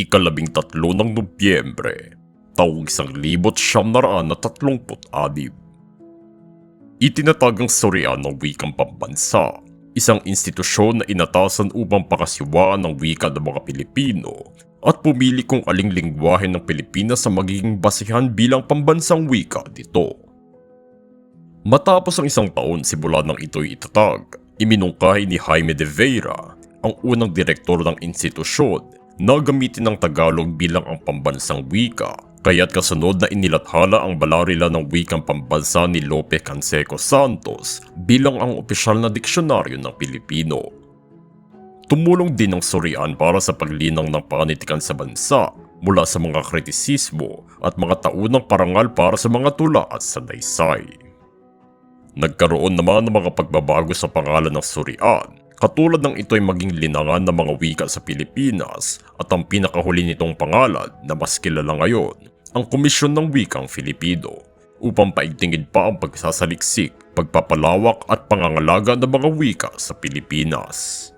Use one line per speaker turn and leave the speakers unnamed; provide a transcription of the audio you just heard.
ikalabing tatlo ng Nobyembre, taong isang libot siyam na raan na tatlumput adib. Itinatag ang Sorian ng wikang pambansa, isang institusyon na inatasan upang pakasiwaan ng wika ng mga Pilipino at pumili kung aling lingwahe ng Pilipinas sa magiging basihan bilang pambansang wika dito. Matapos ang isang taon simula nang ito'y itatag, iminungkahi ni Jaime de Veira, ang unang direktor ng institusyon, na gamitin ng Tagalog bilang ang pambansang wika, kaya't kasunod na inilathala ang balarila ng wikang pambansa ni Lope Canseco Santos bilang ang opisyal na diksyonaryo ng Pilipino. Tumulong din ang Sorian para sa paglinang ng panitikan sa bansa mula sa mga kritisismo at mga taunang parangal para sa mga tula at sanaysay. Nagkaroon naman ng mga pagbabago sa pangalan ng Surian, katulad ng ito'y maging linangan ng mga wika sa Pilipinas at ang pinakahuli nitong pangalan na mas kilala ngayon, ang Komisyon ng Wikang Filipino, upang paigtingin pa ang pagsasaliksik, pagpapalawak at pangangalaga ng mga wika sa Pilipinas.